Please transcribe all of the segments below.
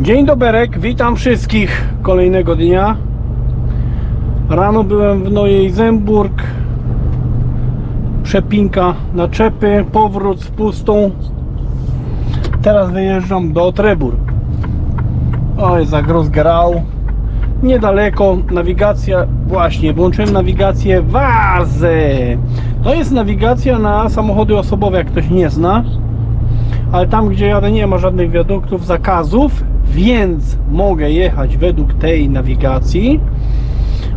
Dzień doberek, witam wszystkich kolejnego dnia. Rano byłem w Nojej Zemburg. Przepinka na czepy, powrót z pustą. Teraz wyjeżdżam do Trebur. O, jest jak rozgrał. Niedaleko nawigacja, właśnie, włączyłem nawigację Wazę. To jest nawigacja na samochody osobowe, jak ktoś nie zna ale tam gdzie jadę nie ma żadnych wiaduktów, zakazów, więc mogę jechać według tej nawigacji.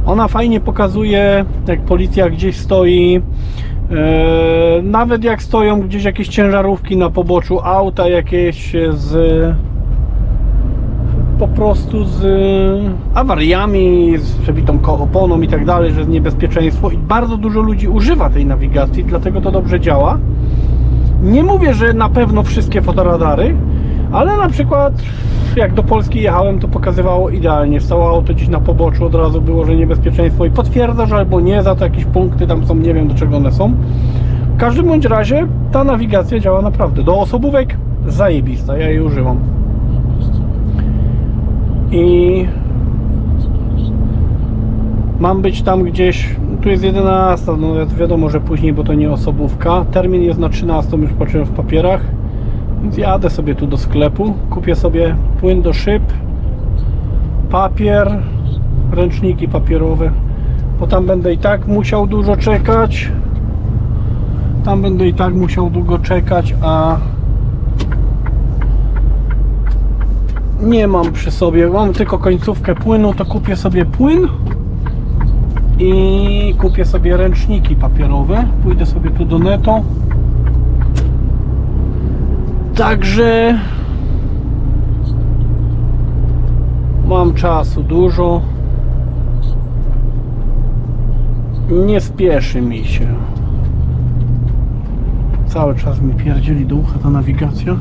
Ona fajnie pokazuje, jak policja gdzieś stoi, e, nawet jak stoją gdzieś jakieś ciężarówki na poboczu, auta jakieś z po prostu z awariami, z przebitą oponą i tak dalej, że jest niebezpieczeństwo i bardzo dużo ludzi używa tej nawigacji, dlatego to dobrze działa. Nie mówię, że na pewno wszystkie fotoradary, ale na przykład jak do Polski jechałem, to pokazywało idealnie. Stało auto gdzieś na poboczu, od razu było, że niebezpieczeństwo i potwierdzasz albo nie, za to jakieś punkty tam są, nie wiem do czego one są. W każdym bądź razie ta nawigacja działa naprawdę. Do osobówek zajebista, ja jej używam. I mam być tam gdzieś, tu jest 11, no wiadomo, że później, bo to nie osobówka. Termin jest na 13, już patrzyłem w papierach. Więc jadę sobie tu do sklepu, kupię sobie płyn do szyb, papier, ręczniki papierowe, bo tam będę i tak musiał dużo czekać. Tam będę i tak musiał długo czekać, a nie mam przy sobie, mam tylko końcówkę płynu, to kupię sobie płyn i kupię sobie ręczniki papierowe. Pójdę sobie tu do Neto. Także mam czasu dużo. Nie spieszy mi się. Cały czas mi pierdzieli do ucha ta nawigacja.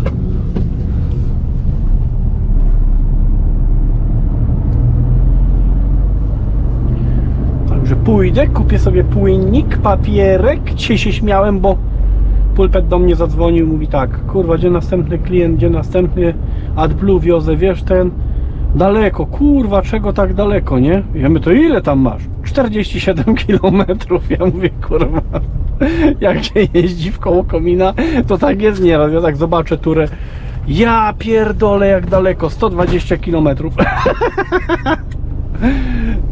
Także pójdę, kupię sobie płynnik, papierek. Dzisiaj się śmiałem, bo pulpet do mnie zadzwonił, mówi tak, kurwa, gdzie następny klient, gdzie następny AdBlue wiozę, wiesz, ten daleko, kurwa, czego tak daleko, nie? Ja to ile tam masz? 47 km. Ja mówię, kurwa, jak się jeździ w koło komina, to tak jest nieraz. Ja tak zobaczę turę. Ja pierdolę, jak daleko, 120 km.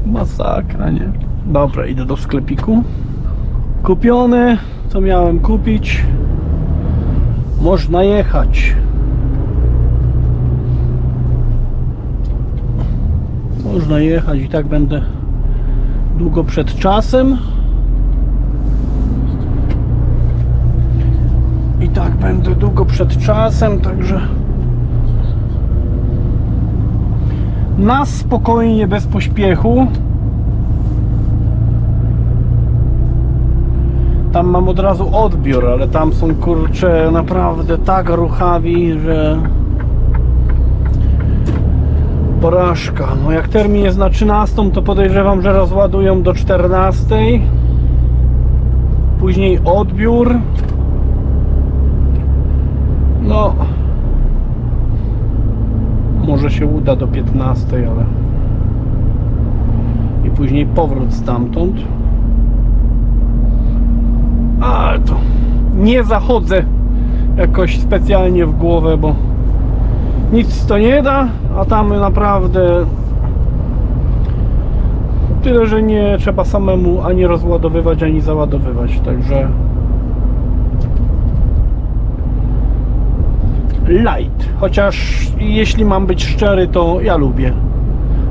Masakra, nie? Dobra, idę do sklepiku. Kupione, co miałem kupić. Można jechać. Można jechać i tak będę długo przed czasem. I tak będę długo przed czasem, także na spokojnie, bez pośpiechu. Tam mam od razu odbiór, ale tam są kurcze naprawdę tak ruchawi, że porażka. No jak termin jest na 13, to podejrzewam, że rozładują do 14. Później odbiór. No może się uda do 15, ale i później powrót stamtąd. Ale to nie zachodzę jakoś specjalnie w głowę, bo nic to nie da, a tam naprawdę tyle, że nie trzeba samemu ani rozładowywać, ani załadowywać, także light. Chociaż jeśli mam być szczery, to ja lubię.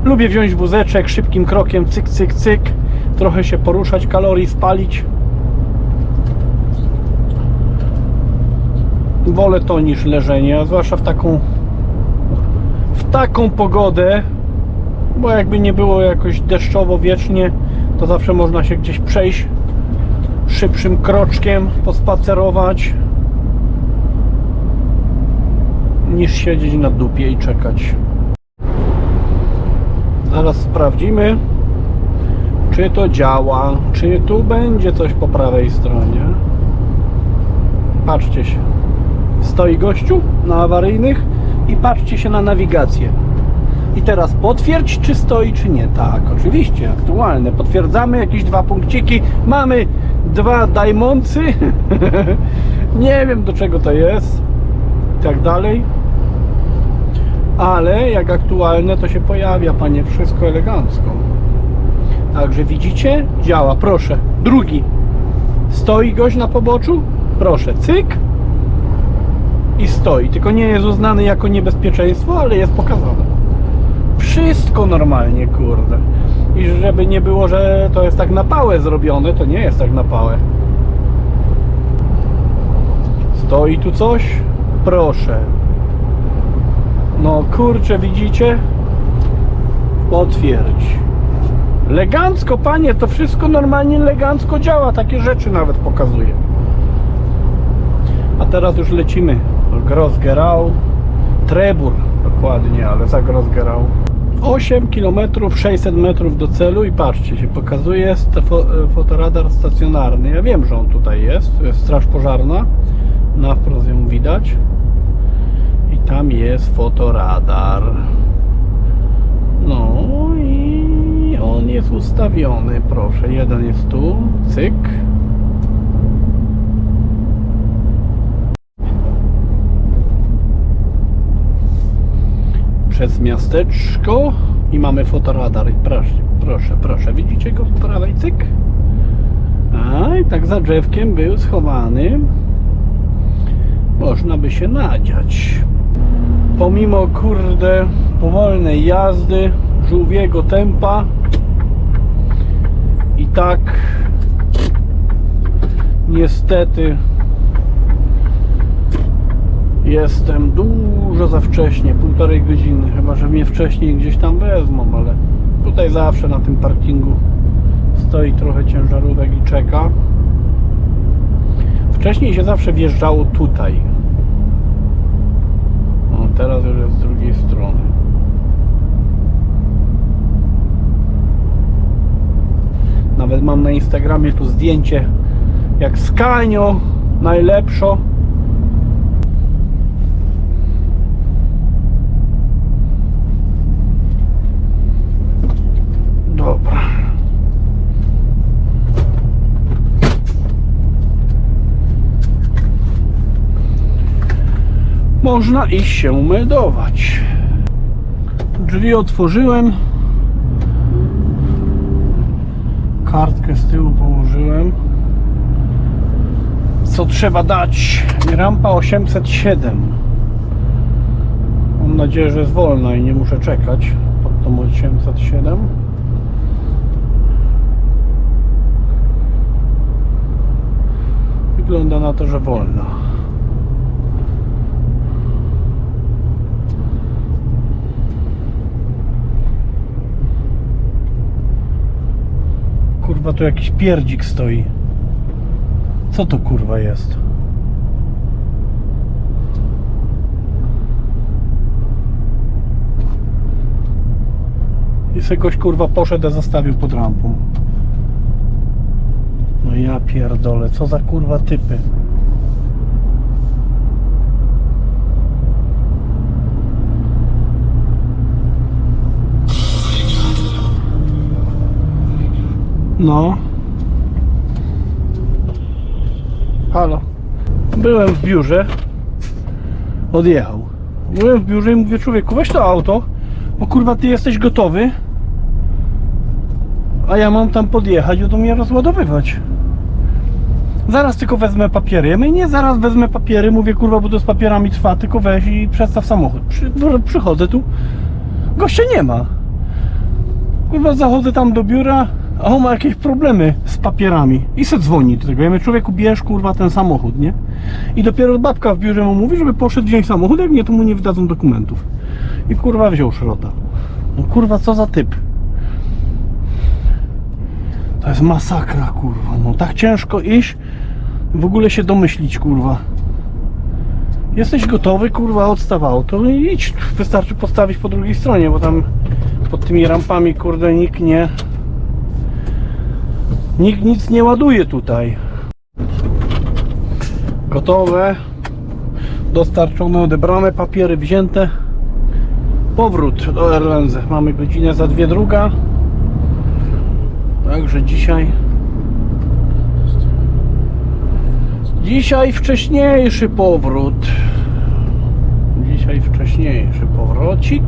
Lubię wziąć wózeczek szybkim krokiem, cyk, cyk, cyk, trochę się poruszać, kalorii spalić. Wolę to niż leżenie, a zwłaszcza w taką w taką pogodę, bo jakby nie było jakoś deszczowo wiecznie, to zawsze można się gdzieś przejść szybszym kroczkiem, pospacerować niż siedzieć na dupie i czekać. Zaraz sprawdzimy, czy to działa, czy tu będzie coś po prawej stronie. Patrzcie się. Stoi gościu na awaryjnych i patrzcie się na nawigację. I teraz potwierdź, czy stoi, czy nie. Tak, oczywiście, aktualne. Potwierdzamy jakieś dwa punkciki. Mamy dwa dajmący. nie wiem do czego to jest. I tak dalej. Ale jak aktualne to się pojawia, panie, wszystko elegancko. Także widzicie? Działa, proszę. Drugi. Stoi gość na poboczu? Proszę, cyk. I stoi. Tylko nie jest uznany jako niebezpieczeństwo, ale jest pokazane. Wszystko normalnie, kurde. I żeby nie było, że to jest tak na pałę zrobione, to nie jest tak na pałę. Stoi tu coś? Proszę. No kurczę, widzicie? Potwierdź. Elegancko, panie, to wszystko normalnie elegancko działa. Takie rzeczy nawet pokazuje. A teraz już lecimy. Grossgerau. Trebur dokładnie, ale za Grossgerau. 8 km 600 metrów do celu i patrzcie, się pokazuje e, fotoradar stacjonarny. Ja wiem, że on tutaj jest. To jest straż pożarna. Na wprost ją widać. I tam jest fotoradar. No i on jest ustawiony, proszę. Jeden jest tu, cyk. Przez miasteczko i mamy fotoradar. Proszę, proszę, proszę. Widzicie go po prawej, cyk. A i tak za drzewkiem był schowany. Można by się nadziać pomimo kurde powolnej jazdy, żółwiego tempa i tak niestety jestem dużo za wcześnie, półtorej godziny, chyba że mnie wcześniej gdzieś tam wezmą, ale tutaj zawsze na tym parkingu stoi trochę ciężarówek i czeka. Wcześniej się zawsze wjeżdżało tutaj, no, teraz już jest z drugiej strony. Nawet mam na Instagramie tu zdjęcie jak Skanio najlepszo. Dobra. Można iść się meldować. Drzwi otworzyłem. Kartkę z tyłu położyłem. Co trzeba dać? Rampa 807. Mam nadzieję, że jest wolna i nie muszę czekać pod tą 807. Wygląda na to, że wolna. Kurwa, tu jakiś pierdzik stoi. Co to kurwa jest? I se kurwa poszedł, a zostawił pod rampą. No ja pierdolę, co za kurwa typy. No. Halo. Byłem w biurze. Odjechał. Byłem w biurze i mówię, człowieku, weź to auto, bo kurwa ty jesteś gotowy, a ja mam tam podjechać, do mnie rozładowywać. Zaraz tylko wezmę papiery. Ja mówię, nie, zaraz wezmę papiery. Mówię, kurwa, bo to z papierami trwa, tylko weź i przestaw samochód. Przy, przychodzę tu, gościa nie ma. Kurwa, zachodzę tam do biura, a on ma jakieś problemy z papierami i se dzwoni do tego. Ja mówię, człowieku, bierz kurwa ten samochód, nie? I dopiero babka w biurze mu mówi, żeby poszedł wziąć samochód, jak nie, to mu nie wydadzą dokumentów. I kurwa wziął szrota. No kurwa, co za typ. To jest masakra, kurwa. No tak ciężko iść, w ogóle się domyślić, kurwa. Jesteś gotowy, kurwa, odstawał. To idź, wystarczy postawić po drugiej stronie, bo tam pod tymi rampami, kurde, nikt nie... Nikt nic nie ładuje tutaj. Gotowe. Dostarczone, odebrane, papiery wzięte. Powrót do Erlenzy. Mamy godzinę za dwie druga. Także dzisiaj. Dzisiaj wcześniejszy powrót. Dzisiaj wcześniejszy powrocik.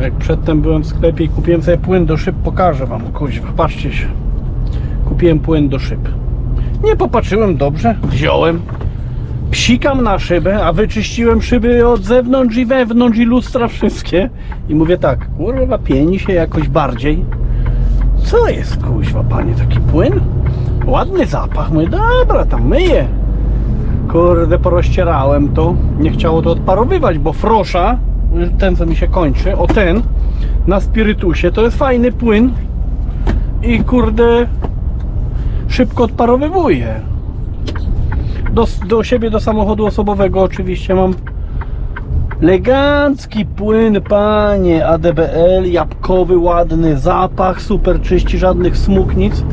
Jak przedtem byłem w sklepie i kupiłem sobie płyn do szyb, pokażę wam, kuźwa, patrzcie się. Kupiłem płyn do szyb. Nie popatrzyłem dobrze, wziąłem, psikam na szybę, a wyczyściłem szyby od zewnątrz i wewnątrz i lustra wszystkie. I mówię tak, kurwa, pieni się jakoś bardziej. Co jest, kuźwa, panie, taki płyn? Ładny zapach. Mówię, dobra, tam myję. Kurde, porozcierałem to. Nie chciało to odparowywać, bo frosza, ten co mi się kończy, o ten, na spirytusie, to jest fajny płyn i kurde, szybko odparowywuje. Do, do siebie, do samochodu osobowego oczywiście mam elegancki płyn, panie, ADBL, jabłkowy, ładny zapach, super czyści, żadnych smuknic.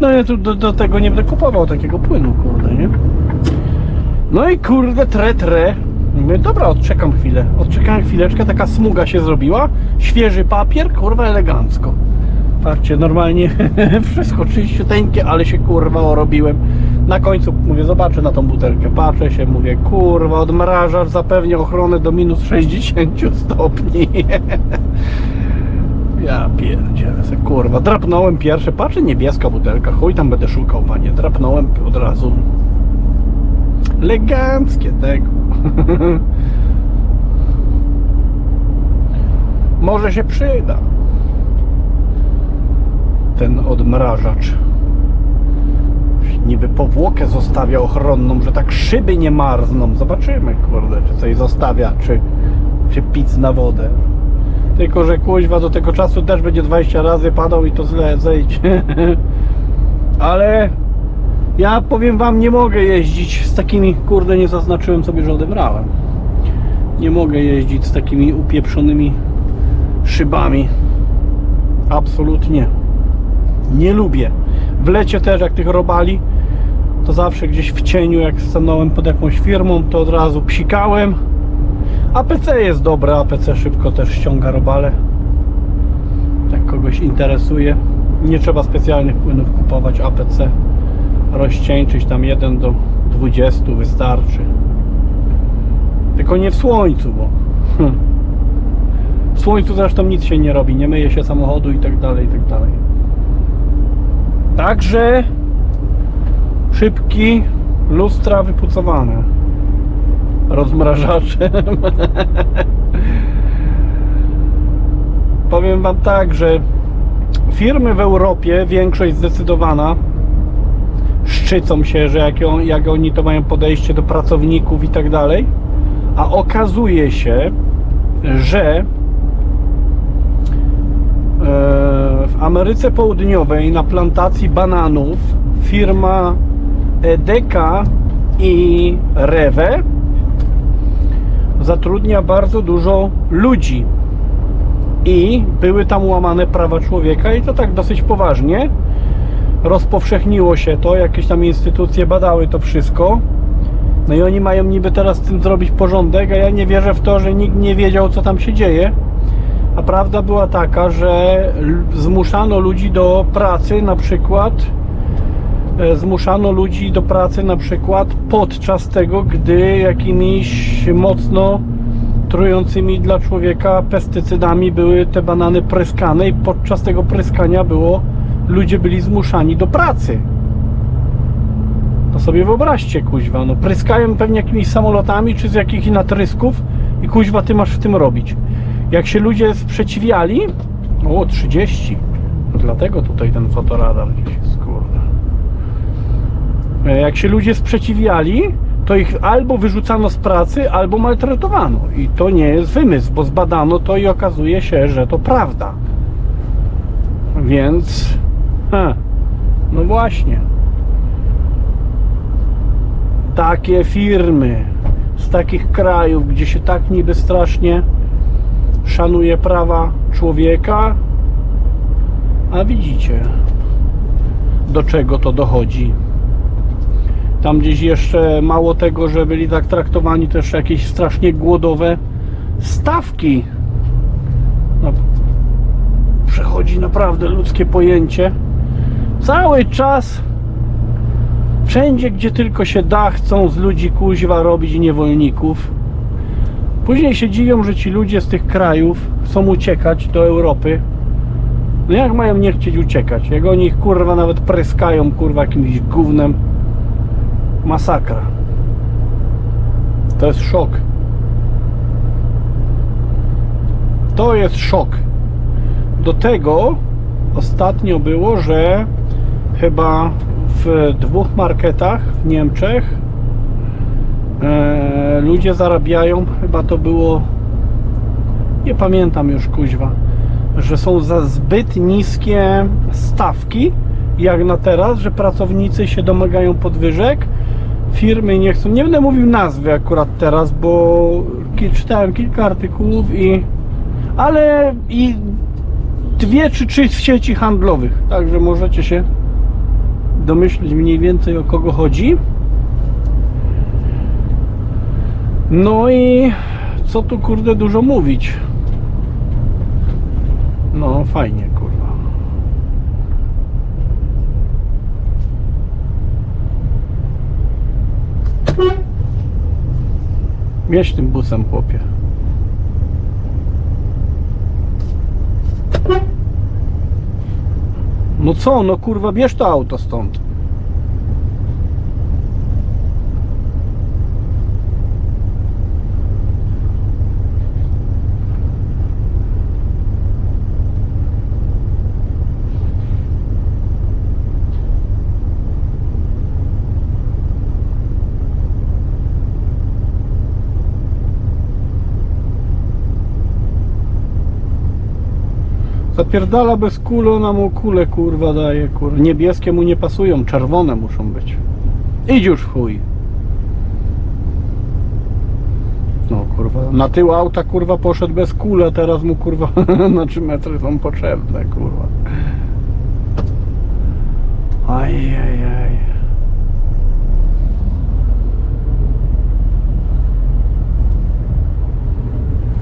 No ja tu do, do tego nie będę kupował takiego płynu, kurde, nie? No i kurde, tre, tre. Mówię, dobra, odczekam chwilę. Odczekałem chwileczkę, taka smuga się zrobiła. Świeży papier, kurwa, elegancko. Patrzcie, normalnie wszystko czyściuteńkie, ale się kurwa robiłem. Na końcu mówię, zobaczę na tą butelkę, patrzę się, mówię, kurwa, odmrażacz zapewnia ochronę do minus 60 stopni. Ja pierdzielę se, kurwa, drapnąłem pierwsze, patrzę, niebieska butelka, chuj tam będę szukał, panie, drapnąłem od razu. Eleganckie tego. Może się przyda ten odmrażacz. Niby powłokę zostawia ochronną, że tak szyby nie marzną. Zobaczymy, kurde, czy coś zostawia, czy, czy pic na wodę. Tylko, że kuźwa do tego czasu też będzie 20 razy padał i to źle zejdzie. Ale ja powiem wam, nie mogę jeździć z takimi, kurde, nie zaznaczyłem sobie, że odebrałem. Nie mogę jeździć z takimi upieprzonymi szybami. Absolutnie. Nie lubię. W lecie też, jak tych robali, to zawsze gdzieś w cieniu, jak stanąłem pod jakąś firmą, to od razu psikałem. APC jest dobre, APC szybko też ściąga robale. Jak kogoś interesuje. Nie trzeba specjalnych płynów kupować APC. Rozcieńczyć tam 1 do 20 wystarczy. Tylko nie w słońcu, bo w słońcu zresztą nic się nie robi, nie myje się samochodu i tak dalej, i tak dalej. Także szybki, lustra wypucowane rozmrażaczem. Powiem Wam tak, że firmy w Europie, większość zdecydowana, szczycą się, że jak, on, jak oni to mają podejście do pracowników i tak dalej, a okazuje się, że e, w Ameryce Południowej na plantacji bananów firma Edeka i Rewe zatrudnia bardzo dużo ludzi. I były tam łamane prawa człowieka i to tak dosyć poważnie rozpowszechniło się to, jakieś tam instytucje badały to wszystko. No i oni mają niby teraz z tym zrobić porządek, a ja nie wierzę w to, że nikt nie wiedział co tam się dzieje. A prawda była taka, że zmuszano ludzi do pracy na przykład e, zmuszano ludzi do pracy na przykład podczas tego, gdy jakimiś mocno trującymi dla człowieka pestycydami były te banany pryskane i podczas tego pryskania było ludzie byli zmuszani do pracy. To sobie wyobraźcie, kuźwa, no pryskają pewnie jakimiś samolotami czy z jakichś natrysków i kuźwa ty masz w tym robić. Jak się ludzie sprzeciwiali, o 30, no dlatego tutaj ten fotoradar gdzieś jest, kurde. E, Jak się ludzie sprzeciwiali, to ich albo wyrzucano z pracy, albo maltretowano. I to nie jest wymysł, bo zbadano to i okazuje się, że to prawda. Więc, no właśnie. Takie firmy z takich krajów, gdzie się tak niby strasznie szanuje prawa człowieka, a widzicie, do czego to dochodzi. Tam gdzieś jeszcze mało tego, że byli tak traktowani, to jeszcze jakieś strasznie głodowe stawki. No, przechodzi naprawdę ludzkie pojęcie. Cały czas, wszędzie gdzie tylko się da, chcą z ludzi kuźwa robić niewolników. Później się dziwią, że ci ludzie z tych krajów chcą uciekać do Europy. No jak mają nie chcieć uciekać? Jak oni ich kurwa nawet pryskają kurwa jakimś gównem. Masakra. To jest szok. To jest szok. Do tego ostatnio było, że chyba w dwóch marketach w Niemczech. E, ludzie zarabiają, chyba to było nie pamiętam już kuźwa, że są za zbyt niskie stawki jak na teraz, że pracownicy się domagają podwyżek, firmy nie chcą, nie będę mówił nazwy akurat teraz, bo czytałem kilka artykułów i ale i dwie czy trzy sieci handlowych, także możecie się domyślić mniej więcej o kogo chodzi. No i co tu kurde dużo mówić. No fajnie kurwa. Mieś tym busem chłopie. No co, no kurwa bierz to auto stąd. Zapierdala bez kuli, ona mu kulę kurwa daje, kurwa. Niebieskie mu nie pasują, czerwone muszą być. Idź już chuj. No kurwa, na tył auta kurwa poszedł bez kuli, a teraz mu kurwa na 3 metry są potrzebne, kurwa. Ajajaj.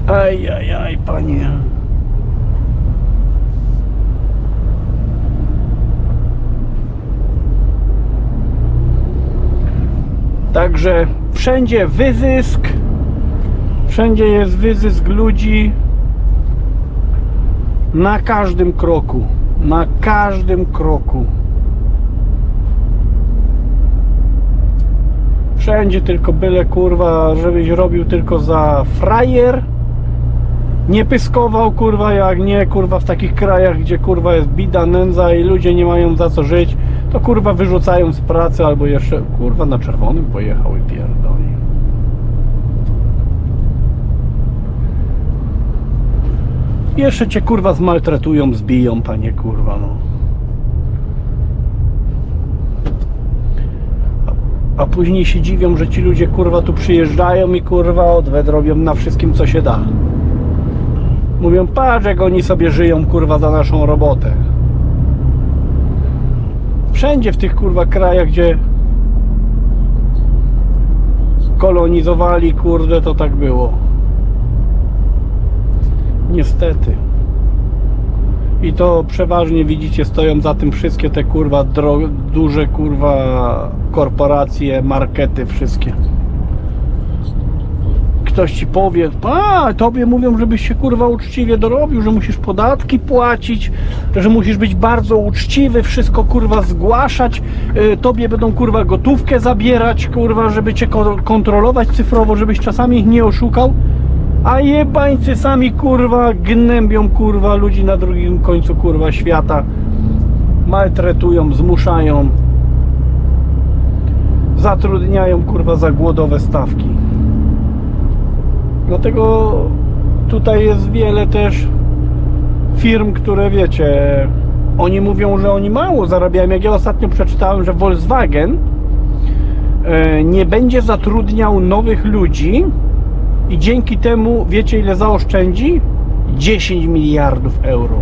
Ajajaj, panie. Także wszędzie wyzysk, wszędzie jest wyzysk ludzi na każdym kroku, na każdym kroku. Wszędzie tylko byle kurwa, żebyś robił tylko za frajer. Nie pyskował kurwa, jak nie kurwa w takich krajach, gdzie kurwa jest bida, nędza i ludzie nie mają za co żyć, to kurwa wyrzucają z pracy albo jeszcze kurwa na czerwonym pojechał i pierdoli. Jeszcze cię kurwa zmaltretują, zbiją, panie kurwa, no. A, a później się dziwią, że ci ludzie kurwa tu przyjeżdżają i kurwa odwet robią na wszystkim co się da. Mówią, patrz jak oni sobie żyją kurwa za naszą robotę. Wszędzie w tych kurwa krajach, gdzie kolonizowali, kurde, to tak było. Niestety. I to przeważnie widzicie, stoją za tym wszystkie te kurwa duże kurwa korporacje, markety, wszystkie. Ktoś ci powie, a tobie mówią, żebyś się kurwa uczciwie dorobił, że musisz podatki płacić, że musisz być bardzo uczciwy, wszystko kurwa zgłaszać, y, tobie będą kurwa gotówkę zabierać, kurwa, żeby cię ko- kontrolować cyfrowo, żebyś czasami ich nie oszukał. A jebańcy sami kurwa gnębią kurwa ludzi na drugim końcu kurwa świata. Maltretują, zmuszają. Zatrudniają kurwa za głodowe stawki. Dlatego tutaj jest wiele też firm, które wiecie, oni mówią, że oni mało zarabiają. Jak ja ostatnio przeczytałem, że Volkswagen e, nie będzie zatrudniał nowych ludzi i dzięki temu wiecie ile zaoszczędzi? 10 miliardów euro.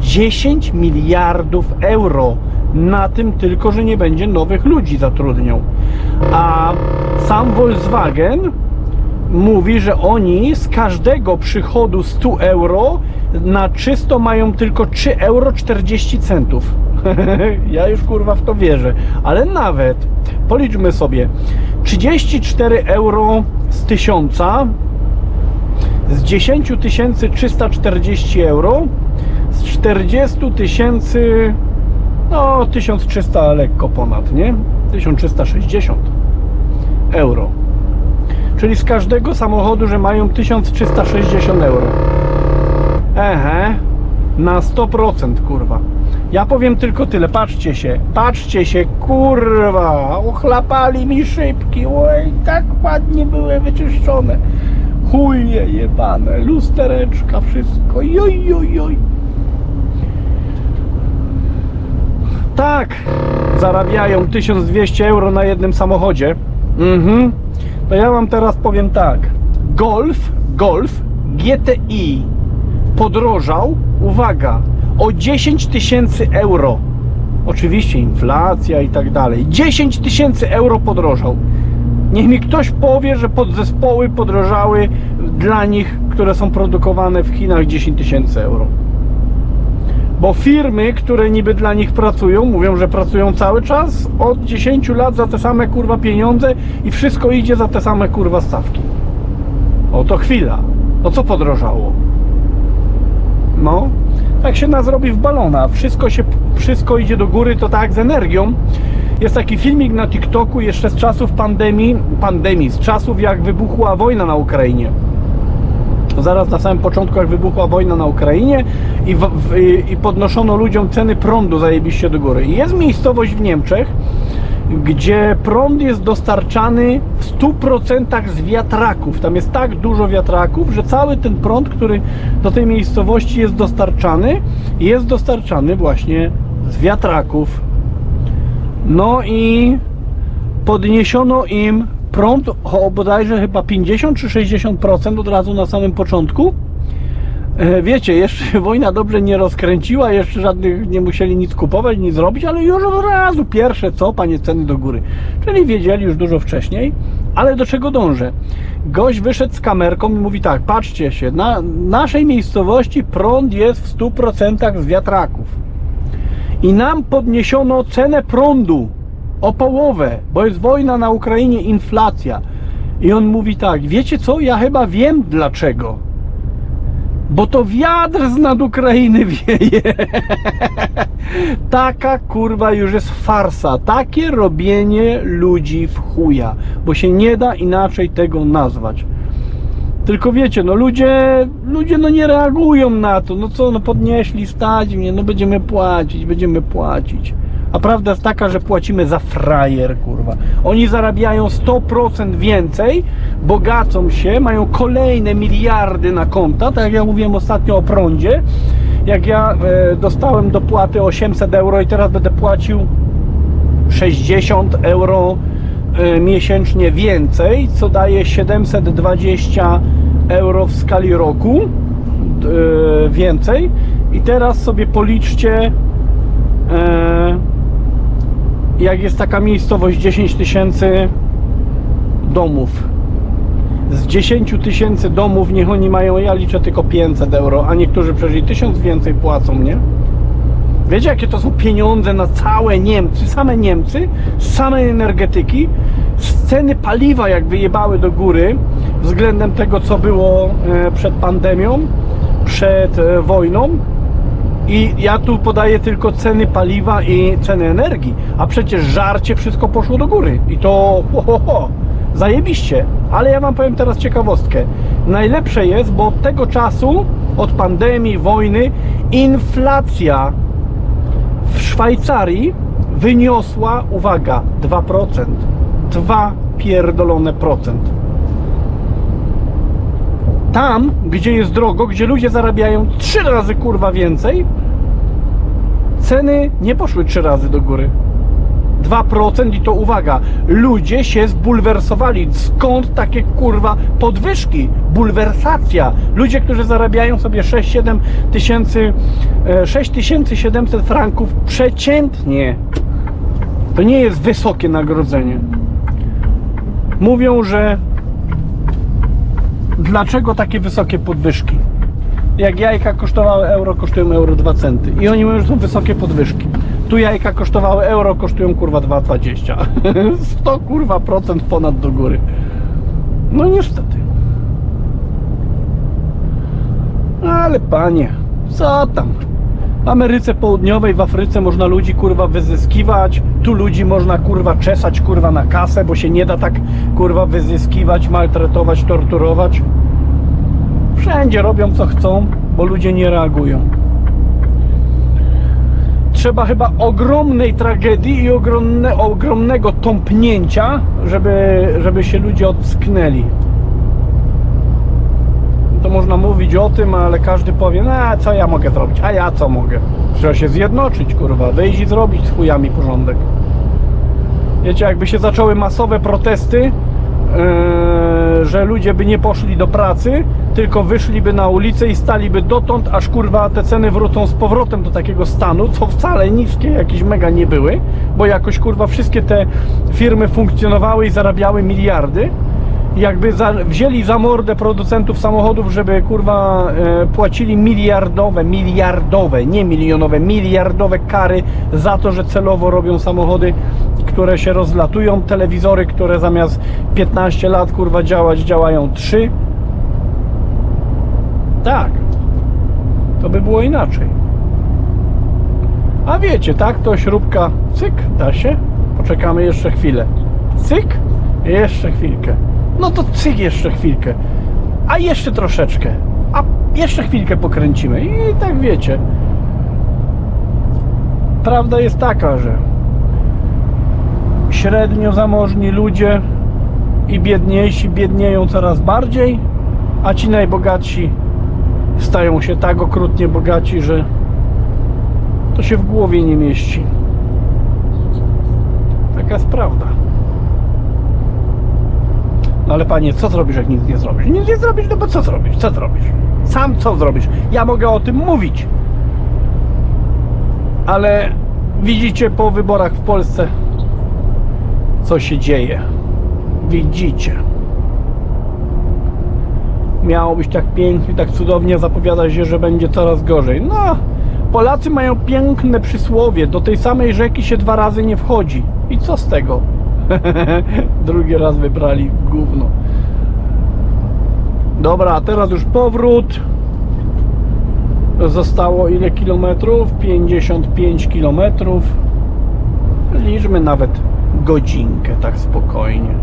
10 miliardów euro na tym tylko, że nie będzie nowych ludzi zatrudniał. A sam Volkswagen mówi, że oni z każdego przychodu 100 euro na czysto mają tylko 3 euro 40 centów. ja już kurwa w to wierzę. Ale nawet policzmy sobie 34 euro z tysiąca z 10 340 euro z 40 tysięcy no 1300 lekko ponad, nie? 1360 euro. Czyli z każdego samochodu, że mają 1360 euro. Ehe, na 100% kurwa. Ja powiem tylko tyle, patrzcie się, patrzcie się, kurwa, ochlapali mi szybki, oj, tak ładnie były wyczyszczone. Chuje jebane, lustereczka, wszystko, joj, joj, joj. Tak, zarabiają 1200 euro na jednym samochodzie. Mhm. To ja wam teraz powiem tak. Golf, Golf GTI podrożał, uwaga, o 10 tysięcy euro. Oczywiście inflacja i tak dalej. 10 tysięcy euro podrożał. Niech mi ktoś powie, że podzespoły podrożały dla nich, które są produkowane w Chinach 10 tysięcy euro. Bo firmy, które niby dla nich pracują, mówią, że pracują cały czas od 10 lat za te same kurwa pieniądze i wszystko idzie za te same kurwa stawki. Oto chwila. No co podrożało? No, tak się nas robi w balona. Wszystko się, wszystko idzie do góry, to tak z energią. Jest taki filmik na TikToku jeszcze z czasów pandemii, pandemii, z czasów jak wybuchła wojna na Ukrainie zaraz na samym początku, jak wybuchła wojna na Ukrainie i, w, w, i podnoszono ludziom ceny prądu zajebiście do góry. I jest miejscowość w Niemczech, gdzie prąd jest dostarczany w 100% z wiatraków. Tam jest tak dużo wiatraków, że cały ten prąd, który do tej miejscowości jest dostarczany, jest dostarczany właśnie z wiatraków. No i podniesiono im prąd o bodajże chyba 50 czy 60% od razu na samym początku. E, Wiecie, jeszcze wojna dobrze nie rozkręciła, jeszcze żadnych nie musieli nic kupować, nic robić, ale już od razu pierwsze co, panie ceny do góry. Czyli wiedzieli już dużo wcześniej, ale do czego dążę? Gość wyszedł z kamerką i mówi tak, patrzcie się, na naszej miejscowości prąd jest w 100% z wiatraków. I nam podniesiono cenę prądu o połowę, bo jest wojna na Ukrainie, inflacja. I on mówi tak, wiecie co, ja chyba wiem dlaczego. Bo to wiatr z nad Ukrainy wieje. Taka kurwa już jest farsa. Takie robienie ludzi w chuja. Bo się nie da inaczej tego nazwać. Tylko wiecie, no ludzie, ludzie no nie reagują na to. No co, no podnieśli stać mnie, no będziemy płacić, będziemy płacić. A prawda jest taka, że płacimy za frajer, kurwa. Oni zarabiają 100% więcej, bogacą się, mają kolejne miliardy na konta, tak jak ja mówiłem ostatnio o prądzie. Jak ja e, dostałem dopłaty 800 euro i teraz będę płacił 60 euro e, miesięcznie więcej, co daje 720 euro w skali roku e, więcej. I teraz sobie policzcie, e, jak jest taka miejscowość 10 tysięcy domów. Z 10 tysięcy domów niech oni mają, ja liczę tylko 500 euro, a niektórzy przecież i 1000 więcej płacą, nie? Wiecie, jakie to są pieniądze na całe Niemcy, same Niemcy, z samej energetyki, z ceny paliwa jak wyjebały do góry względem tego, co było e, przed pandemią, przed e, wojną. I ja tu podaję tylko ceny paliwa i ceny energii, a przecież żarcie wszystko poszło do góry. I to ho, ho, ho, zajebiście. Ale ja wam powiem teraz ciekawostkę. Najlepsze jest, bo od tego czasu, od pandemii, wojny, inflacja w Szwajcarii wyniosła, uwaga, 2%. 2 pierdolone procent. Tam, gdzie jest drogo, gdzie ludzie zarabiają 3 razy kurwa więcej, ceny nie poszły 3 razy do góry. 2% i to uwaga, ludzie się zbulwersowali. Skąd takie kurwa podwyżki? Bulwersacja. Ludzie, którzy zarabiają sobie 6-7 tysięcy, e, 6700 franków przeciętnie. To nie jest wysokie nagrodzenie. Mówią, że dlaczego takie wysokie podwyżki? Jak jajka kosztowały euro, kosztują euro 2 centy. I oni mówią, że są wysokie podwyżki. Tu jajka kosztowały euro, kosztują kurwa 2,20. 100 kurwa procent ponad do góry. No niestety. Ale panie, co tam? W Ameryce Południowej, w Afryce można ludzi kurwa wyzyskiwać, tu ludzi można kurwa czesać kurwa na kasę, bo się nie da tak kurwa wyzyskiwać, maltretować, torturować. Wszędzie robią co chcą, bo ludzie nie reagują. Trzeba chyba ogromnej tragedii i ogromne, ogromnego tąpnięcia, żeby, żeby się ludzie ocknęli. To można mówić o tym, ale każdy powie, no co ja mogę zrobić, a ja co mogę? Trzeba się zjednoczyć, kurwa, wyjść i zrobić z chujami porządek. Wiecie, jakby się zaczęły masowe protesty, yy, że ludzie by nie poszli do pracy, tylko wyszliby na ulicę i staliby dotąd, aż kurwa te ceny wrócą z powrotem do takiego stanu, co wcale niskie jakieś mega nie były, bo jakoś kurwa wszystkie te firmy funkcjonowały i zarabiały miliardy. Jakby za, wzięli za mordę producentów samochodów, żeby kurwa e, płacili miliardowe, miliardowe, nie milionowe, miliardowe kary za to, że celowo robią samochody, które się rozlatują, telewizory, które zamiast 15 lat kurwa działać, działają 3. Tak. To by było inaczej. A wiecie, tak, to śrubka, cyk, da się. Poczekamy jeszcze chwilę. Cyk, jeszcze chwilkę. No to cyk jeszcze chwilkę. A jeszcze troszeczkę. A jeszcze chwilkę pokręcimy. I tak wiecie. Prawda jest taka, że średnio zamożni ludzie i biedniejsi biednieją coraz bardziej, a ci najbogatsi stają się tak okrutnie bogaci, że to się w głowie nie mieści. Taka jest prawda. No ale panie, co zrobisz, jak nic nie zrobisz? Nic nie zrobisz, no bo co zrobisz? Co zrobisz? Sam co zrobisz? Ja mogę o tym mówić. Ale widzicie po wyborach w Polsce, co się dzieje. Widzicie. Miało być tak pięknie, tak cudownie, zapowiada się, że będzie coraz gorzej. No, Polacy mają piękne przysłowie, do tej samej rzeki się dwa razy nie wchodzi. I co z tego? Drugi raz wybrali gówno. Dobra, teraz już powrót. Zostało ile kilometrów? 55 kilometrów. Liczmy nawet godzinkę, tak spokojnie.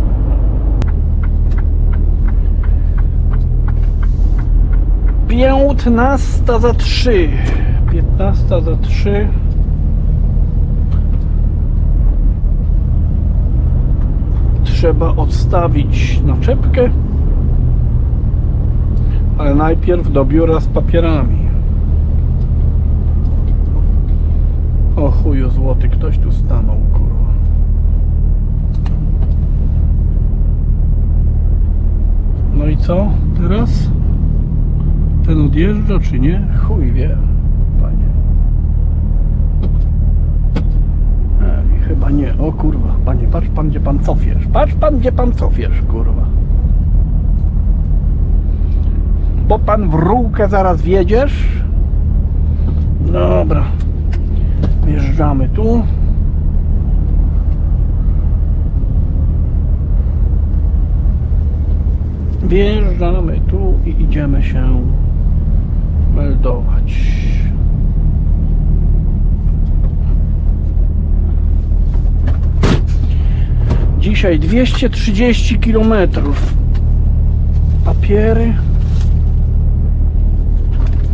Piętnasta za trzy. Piętnasta za trzy. Trzeba odstawić naczepkę. Ale najpierw do biura z papierami. O chuju złoty, ktoś tu stanął, kurwa. No i co teraz? Ten odjeżdża czy nie? Chuj wie, panie. Ej, chyba nie. O kurwa, panie, patrz pan gdzie pan cofiesz. Patrz pan gdzie pan cofiesz, kurwa. Bo pan w rółkę zaraz wjedziesz. Dobra. Wjeżdżamy tu. Wjeżdżamy tu i idziemy się meldować. Dzisiaj 230 km. Papiery.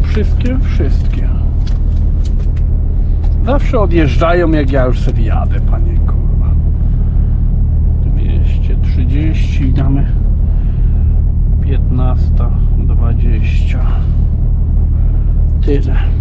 Wszystkie, wszystkie. Zawsze odjeżdżają jak ja już sobie jadę, panie kurwa. 230 i damy 15.20 Tyle